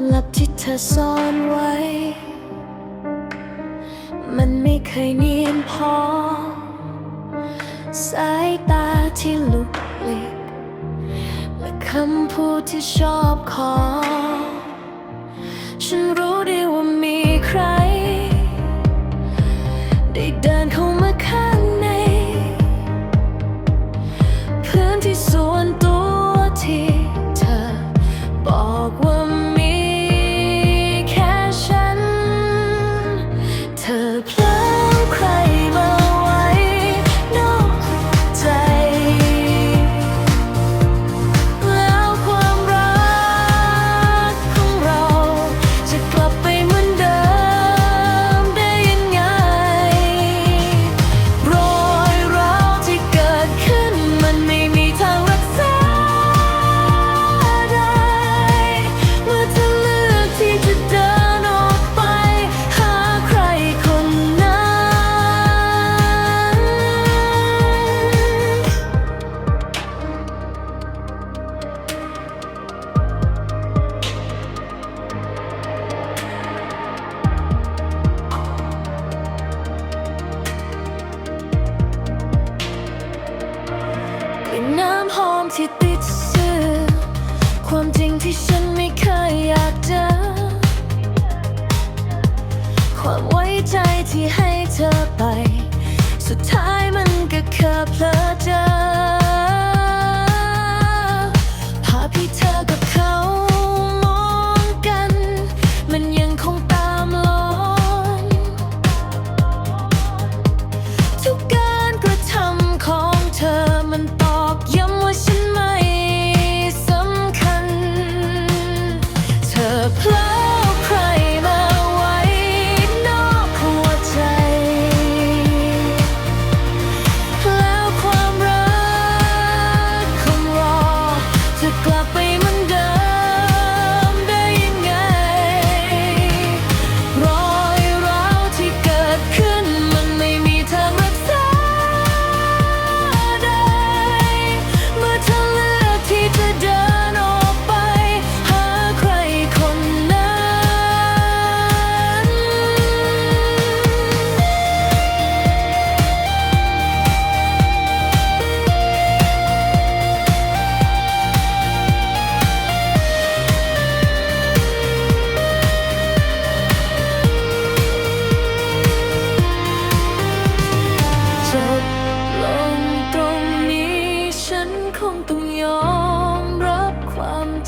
ความลับที่เธอซ่อนไว้ มันไม่เคยเนียนพอ สายตาที่ลุกลิกและคำพูดที่ชอบขอ ฉันรู้ดีว่ามีใคร ที่ติดสื่อความจริงที่ฉันไม่เคยอยากเจอ ความไว้ใจที่ให้เธอไป สุดท้ายมันก็แค่เพลิ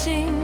watching.